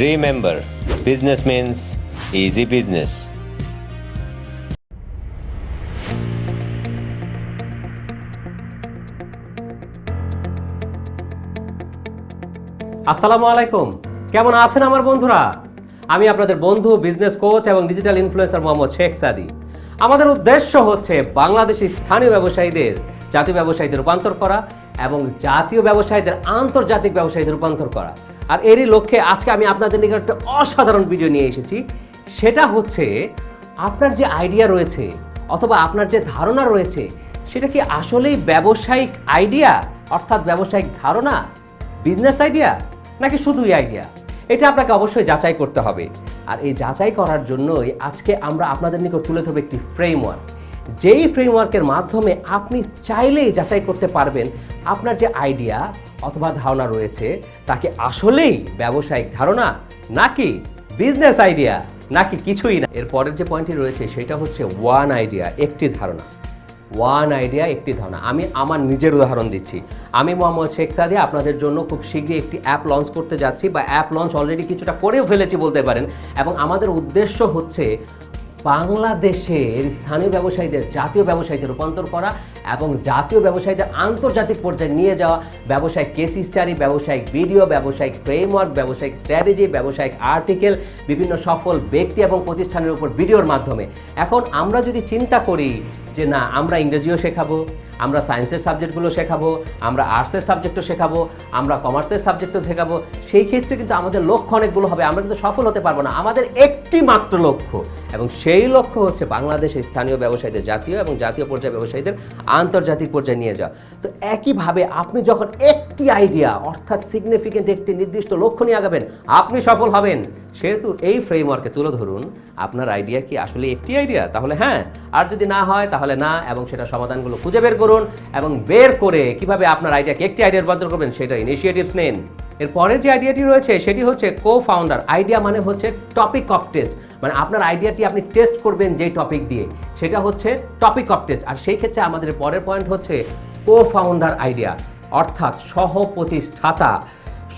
Remember, business means easy business. আসসালামু আলাইকুম। কেমন আছেন আমার বন্ধুরা? আমি আপনাদের বন্ধু বিজনেস কোচ এবং ডিজিটাল ইনফ্লুয়েন্সার মোহাম্মদ শেখ সাদি। আমাদের উদ্দেশ্য হচ্ছে বাংলাদেশি স্থানীয় ব্যবসায়ীদের জাতীয় ব্যবসায়ীদের রূপান্তর করা এবং জাতীয় ব্যবসায়ীদের আন্তর্জাতিক ব্যবসায়ীদের রূপান্তর করা। আর এরই লক্ষ্যে আজকে আমি আপনাদের নিকট একটা অসাধারণ ভিডিও নিয়ে এসেছি। সেটা হচ্ছে, আপনার যে আইডিয়া রয়েছে অথবা আপনার যে ধারণা রয়েছে, সেটা কি আসলেই ব্যবসায়িক আইডিয়া অর্থাৎ ব্যবসায়িক ধারণা? বিজনেস আইডিয়া নাকি শুধুই আইডিয়া এটা আপনাকে অবশ্যই যাচাই করতে হবে। আর এই যাচাই করার জন্যই আজকে আমরা আপনাদের নিকট তুলে ধরবো একটি ফ্রেমওয়ার্ক যেই ফ্রেমওয়ার্কের মাধ্যমে আপনি চাইলেই যাচাই করতে পারবেন আপনার যে আইডিয়া অথবা ধারণা রয়েছে, তাকে আসলেই ব্যবসায়িক ধারণা নাকি বিজনেস আইডিয়া নাকি কিছুই না। এর পরের যে পয়েন্টটি রয়েছে, সেটা হচ্ছে ওয়ান আইডিয়া একটি ধারণা। ওয়ান আইডিয়া একটি ধারণা। আমি আমার নিজের উদাহরণ দিচ্ছি। আমি মোহাম্মদ শেখ সাদি আপনাদের জন্য খুব শীঘ্রই একটি অ্যাপ লঞ্চ করতে যাচ্ছি। বা অ্যাপ লঞ্চ অলরেডি কিছুটা করেও ফেলেছি বলতে পারেন। এবং আমাদের উদ্দেশ্য হচ্ছে বাংলাদেশের স্থানীয় ব্যবসায়ীদের, জাতীয় ব্যবসায়ীতে রূপান্তর করা এবং জাতীয় ব্যবসায়ীদের আন্তর্জাতিক পর্যায়ে নিয়ে যাওয়া ব্যবসায়িক কেস স্টাডি ব্যবসায়িক ভিডিও ব্যবসায়িক ফ্রেমওয়ার্ক ব্যবসায়িক স্ট্র্যাটেজি ব্যবসায়িক আর্টিকেল বিভিন্ন সফল ব্যক্তি এবং প্রতিষ্ঠানের উপর ভিডিওর মাধ্যমে। এখন আমরা যদি চিন্তা করি যে না, আমরা ইংরেজিও শেখাবো, আমরা সায়েন্সের সাবজেক্টগুলো শেখাবো, আমরা আর্টসের সাবজেক্টও শেখাবো, আমরা কমার্সের সাবজেক্টও শেখাবো। সেই ক্ষেত্রে কিন্তু আমাদের লক্ষ্য অনেকগুলো হবে, আমরা কিন্তু সফল হতে পারব না। আমাদের একটি মাত্র লক্ষ্য, এবং সেই লক্ষ্য হচ্ছে বাংলাদেশের স্থানীয় ব্যবসায়ীদের জাতীয় এবং জাতীয় পর্যায়ে ব্যবসায়ীদের আন্তর্জাতিক পর্যায়ে নিয়ে যাওয়া। তো একইভাবে আপনি যখন একটি আইডিয়া অর্থাৎ সিগনিফিকেন্ট একটি নির্দিষ্ট লক্ষ্য নিয়ে আগাবেন, আপনি সফল হবেন। সেহেতু এই ফ্রেমওয়ার্কে তুলে ধরুন, আপনার আইডিয়া কি আসলে একটি আইডিয়া তাহলে হ্যাঁ আর যদি না হয়, তাহলে না, এবং সেটা সমাধানগুলো খুঁজে বের করুন, এবং বের করে কীভাবে আপনার আইডিয়াকে একটি আইডিয়া রূপান্তর করবেন, সেটা ইনিশিয়েটিভস নেন। এর পরের যে আইডিয়াটি রয়েছে, সেটি হচ্ছে কো ফাউন্ডার আইডিয়া মানে হচ্ছে টপিক অফ টেস্ট মানে আপনার আইডিয়াটি আপনি টেস্ট করবেন যেই টপিক দিয়ে। সেটা হচ্ছে টপিক অফ টেস্ট আর সেই ক্ষেত্রে আমাদের পরের পয়েন্ট হচ্ছে কো ফাউন্ডার আইডিয়া অর্থাৎ সহ প্রতিষ্ঠাতা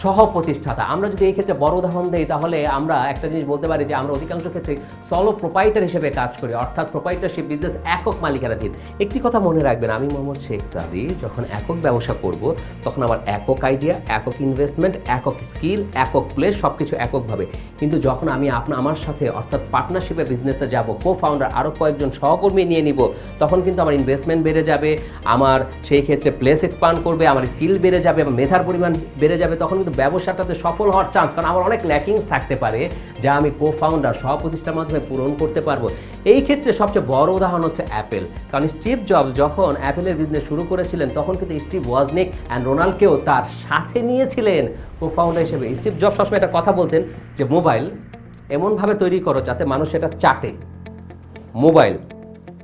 সহ প্রতিষ্ঠাতা আমরা যদি এই ক্ষেত্রে বড় উদাহরণ দিই, তাহলে আমরা একটা জিনিস বলতে পারি যে, আমরা অধিকাংশ ক্ষেত্রে সলো প্রোপাইটার হিসেবে কাজ করি, অর্থাৎ প্রোপাইটারশিপ বিজনেস একক মালিকানাধীন একটি কথা মনে রাখবেন, আমি মোহাম্মদ শেখ সাদি, যখন একক ব্যবসা করব, তখন আমার একক আইডিয়া একক ইনভেস্টমেন্ট একক স্কিল একক প্লেস সব কিছু এককভাবে। কিন্তু যখন আমি আপনার আমার সাথে, অর্থাৎ পার্টনারশিপে বিজনেসে যাব কো ফাউন্ডার আরও কয়েকজন সহকর্মী নিয়ে নিব, তখন কিন্তু আমার ইনভেস্টমেন্ট বেড়ে যাবে, আমার সেই ক্ষেত্রে প্লেস এক্সপান্ড করবে, আমার স্কিল বেড়ে যাবে, এবং মেধার পরিমাণ বেড়ে যাবে, তখন কিন্তু ব্যবসাটাতে সফল হওয়ার চান্স কারণ আমার অনেক ল্যাকিংস থাকতে পারে যা আমি কো ফাউন্ডার সহ প্রতিষ্ঠার মাধ্যমে পূরণ করতে পারব। এই ক্ষেত্রে সবচেয়ে বড় উদাহরণ হচ্ছে অ্যাপেল কারণ স্টিভ জব যখন অ্যাপেলের বিজনেস শুরু করেছিলেন, তখন কিন্তু স্টিভ ওয়াজনিক অ্যান্ড রোনাল্ডকেও তার সাথে নিয়েছিলেন কো ফাউন্ডার হিসেবে। স্টিভ জব সবসময় একটা কথা বলতেন যে, মোবাইল এমনভাবে তৈরি করো যাতে মানুষ সেটা চাটে। মোবাইল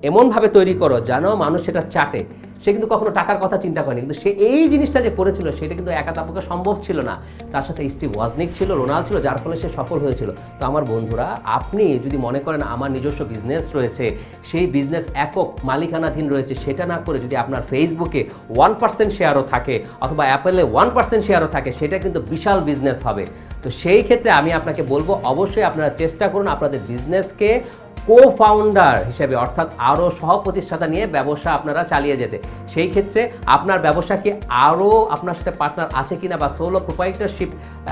এমনভাবে তৈরি করো যেন মানুষ সেটা চাটে। সে কিন্তু কখনো টাকার কথা চিন্তা করেনি। কিন্তু সে এই জিনিসটা যে করেছিল, সেটা কিন্তু একা তার পক্ষে সম্ভব ছিল না। তার সাথে স্টিভ ওয়াজনিক ছিল, রোনাল্ড ছিল, যার ফলে সে সফল হয়েছিল। তো আমার বন্ধুরা, আপনি যদি মনে করেন আমার নিজস্ব বিজনেস রয়েছে, সেই বিজনেস একক মালিকানাধীন রয়েছে, সেটা না করে যদি আপনার ফেসবুকে ওয়ান পার্সেন্ট শেয়ারও থাকে, অথবা অ্যাপেলে ওয়ান পার্সেন্ট শেয়ারও থাকে, সেটা কিন্তু বিশাল বিজনেস হবে। তো সেই ক্ষেত্রে আমি আপনাকে বলব, অবশ্যই আপনারা চেষ্টা করুন আপনাদের বিজনেসকে কো ফাউন্ডার হিসেবে, অর্থাৎ আরও সহ প্রতিষ্ঠাতা নিয়ে ব্যবসা আপনারা চালিয়ে যেতে। সেই ক্ষেত্রে আপনার ব্যবসা কি আরও আপনার সাথে পার্টনার আছে কিনা বা সোলো প্রোপাইটারশিপ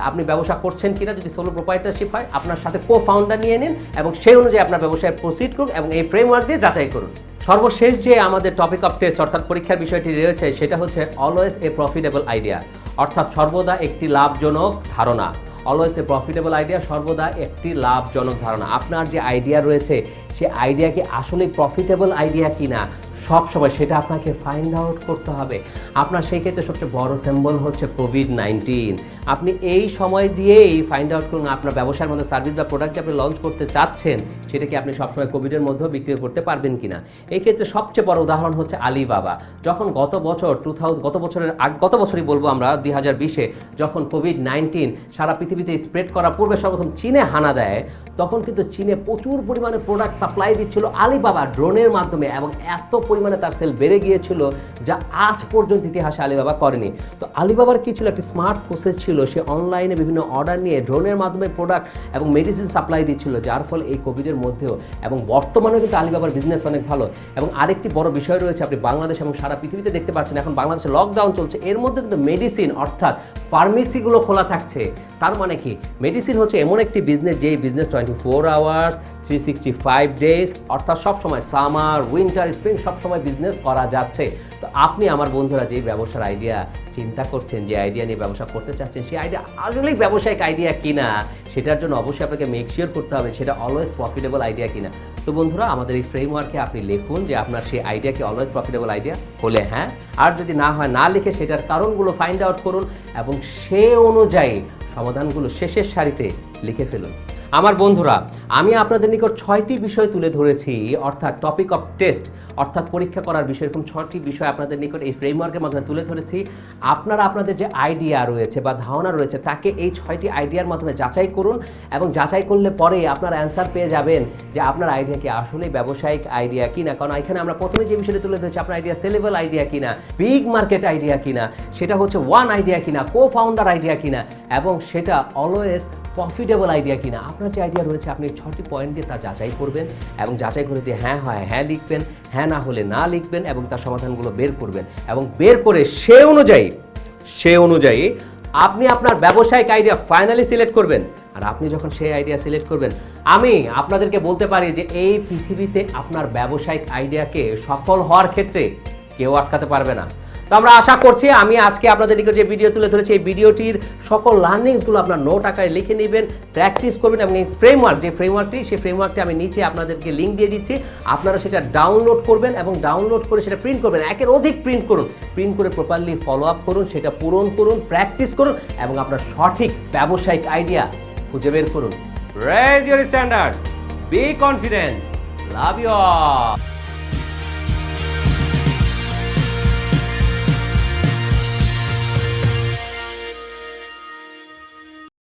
আপনি ব্যবসা করছেন কিনা, যদি সোলো প্রোপাইটারশিপ হয়, আপনার সাথে কো ফাউন্ডার নিয়ে নিন এবং সেই অনুযায়ী আপনার ব্যবসায় প্রসিড করুন এবং এই ফ্রেমওয়ার্ক দিয়ে যাচাই করুন। সর্বশেষ যে আমাদের টপিক অফ টেস্ট অর্থাৎ পরীক্ষার বিষয়টি রয়েছে, সেটা হচ্ছে অলওয়েজ এ প্রফিটেবল আইডিয়া অর্থাৎ সর্বদা একটি লাভজনক ধারণা। অলওয়েজ এ প্রফিটেবল আইডিয়া সর্বদা একটি লাভজনক ধারণা। আপনার যে আইডিয়া রয়েছে, সে আইডিয়া কি আসলে প্রফিটেবল আইডিয়া কিনা? সব সময় সেটা আপনাকে ফাইন্ড আউট করতে হবে। আপনার সেই ক্ষেত্রে সবচেয়ে বড় সিম্বল হচ্ছে কোভিড নাইন্টিন আপনি এই সময় দিয়েই ফাইন্ড আউট করুন আপনার ব্যবসার মধ্যে সার্ভিস বা প্রোডাক্ট আপনি লঞ্চ করতে চাচ্ছেন, সেটা কি আপনি সবসময় কোভিডের মধ্যেও বিক্রি করতে পারবেন কিনা? এই ক্ষেত্রে সবচেয়ে বড় উদাহরণ হচ্ছে আলিবাবা যখন গত বছর টু গত বছরের আগ, গত বছরই বলব আমরা দুই হাজার বিশে, যখন কোভিড নাইন্টিন সারা পৃথিবীতে স্প্রেড করার পূর্বে সর্বপ্রথম চীনে হানা দেয়, তখন কিন্তু চীনে প্রচুর পরিমাণে প্রোডাক্ট সাপ্লাই দিচ্ছিল আলিবাবা ড্রোনের মাধ্যমে এবং এত পরিমাণে তার সেল বেড়ে গিয়েছিল, যা আজ পর্যন্ত ইতিহাসে আলিবাবা করেনি। তো আলিবাবার কি ছিল? একটি স্মার্ট প্রসেস ছিল, সে অনলাইনে বিভিন্ন অর্ডার নিয়ে ড্রোনের মাধ্যমে প্রোডাক্ট এবং মেডিসিন সাপ্লাই দিচ্ছিল, যার ফলে এই কোভিডের মধ্যেও এবং বর্তমানেও কিন্তু আলিবাবার বিজনেস অনেক ভালো। এবং আরেকটি বড় বিষয় রয়েছে, আপনি বাংলাদেশ এবং সারা পৃথিবীতে দেখতে পাচ্ছেন, এখন বাংলাদেশে লকডাউন চলছে, এর মধ্যে কিন্তু মেডিসিন অর্থাৎ ফার্মেসিগুলো খোলা থাকছে। তার মানে কি? মেডিসিন হচ্ছে এমন একটি বিজনেস যেই business twenty four hours three sixty five days অর্থাৎ সবসময় সামার উইন্টার স্প্রিং সবসময় বিজনেস করা যাচ্ছে। তো আপনি আমার বন্ধুরা যেই ব্যবসার আইডিয়া চিন্তা করছেন, যে আইডিয়া নিয়ে ব্যবসা করতে চাচ্ছেন, সেই আইডিয়া আসলেই ব্যবসায়িক আইডিয়া কিনা, সেটার জন্য অবশ্যই আপনাকে মেক শিওর করতে হবে সেটা অলওয়েজ প্রফিটেবল আইডিয়া কিনা। তো বন্ধুরা, আমাদের এই ফ্রেমওয়ার্কে আপনি লিখুন যে আপনার সেই আইডিয়া কি অলওয়েজ প্রফিটেবল আইডিয়া হলে হ্যাঁ। আর যদি না হয়, না লিখে সেটার কারণগুলো ফাইন্ড আউট করুন এবং সে অনুযায়ী সমাধানগুলো শেষের সারিতে লিখে ফেলুন। আমার বন্ধুরা, আমি আপনাদের নিকট ছয়টি বিষয় তুলে ধরেছি, অর্থাৎ টপিক অফ টেস্ট অর্থাৎ পরীক্ষা করার বিষয়, এরকম ছয়টি বিষয় আপনাদের নিকট এই ফ্রেমওয়ার্কের মাধ্যমে তুলে ধরেছি। আপনারা আপনাদের যে আইডিয়া রয়েছে বা ধারণা রয়েছে, তাকে এই ছয়টি আইডিয়ার মাধ্যমে যাচাই করুন এবং যাচাই করলে পরে আপনারা অ্যান্সার পেয়ে যাবেন যে আপনার আইডিয়া কি আসলে ব্যবসায়িক আইডিয়া কিনা। কারণ এখানে আমরা প্রথমে যে বিষয়টি তুলে ধরেছি, আপনার আইডিয়া সেলেবল আইডিয়া কিনা বিগ মার্কেট আইডিয়া কিনা, সেটা হচ্ছে ওয়ান আইডিয়া কিনা কো ফাউন্ডার আইডিয়া কিনা, এবং সেটা অলওয়েজ প্রফিটেবল আইডিয়া কিনা? আপনার যে আইডিয়া রয়েছে, আপনি ছটি পয়েন্ট দিয়ে তা যাচাই করবেন এবং যাচাই করে দিয়ে হ্যাঁ হয় হ্যাঁ লিখবেন হ্যাঁ না হলে না লিখবেন এবং তার সমাধানগুলো বের করবেন এবং বের করে সে অনুযায়ী সে অনুযায়ী আপনি আপনার ব্যবসায়িক আইডিয়া ফাইনালি সিলেক্ট করবেন। আর আপনি যখন সেই আইডিয়া সিলেক্ট করবেন, আমি আপনাদেরকে বলতে পারি যে এই পৃথিবীতে আপনার ব্যবসায়িক আইডিয়াকে সফল হওয়ার ক্ষেত্রে কেউ আটকাতে পারবে না। তো আমরা আশা করছি, আমি আজকে আপনাদের নিকট যে ভিডিও তুলে ধরেছি, এই ভিডিওটির সকল লার্নিংসগুলো আপনার নোট আকারে লিখে নেবেন প্র্যাকটিস করবেন এবং এই ফ্রেমওয়ার্ক যে ফ্রেমওয়ার্কটি সেই ফ্রেমওয়ার্কটি আমি নিচে আপনাদেরকে লিঙ্ক দিয়ে দিচ্ছি। আপনারা সেটা ডাউনলোড করবেন এবং ডাউনলোড করে সেটা প্রিন্ট করবেন। একের অধিক প্রিন্ট করুন। প্রিন্ট করে প্রপারলি ফলো আপ করুন, সেটা পূরণ করুন প্র্যাকটিস করুন এবং আপনার সঠিক ব্যবসায়িক আইডিয়া খুঁজে বের করুন। Raise your standard be confident love you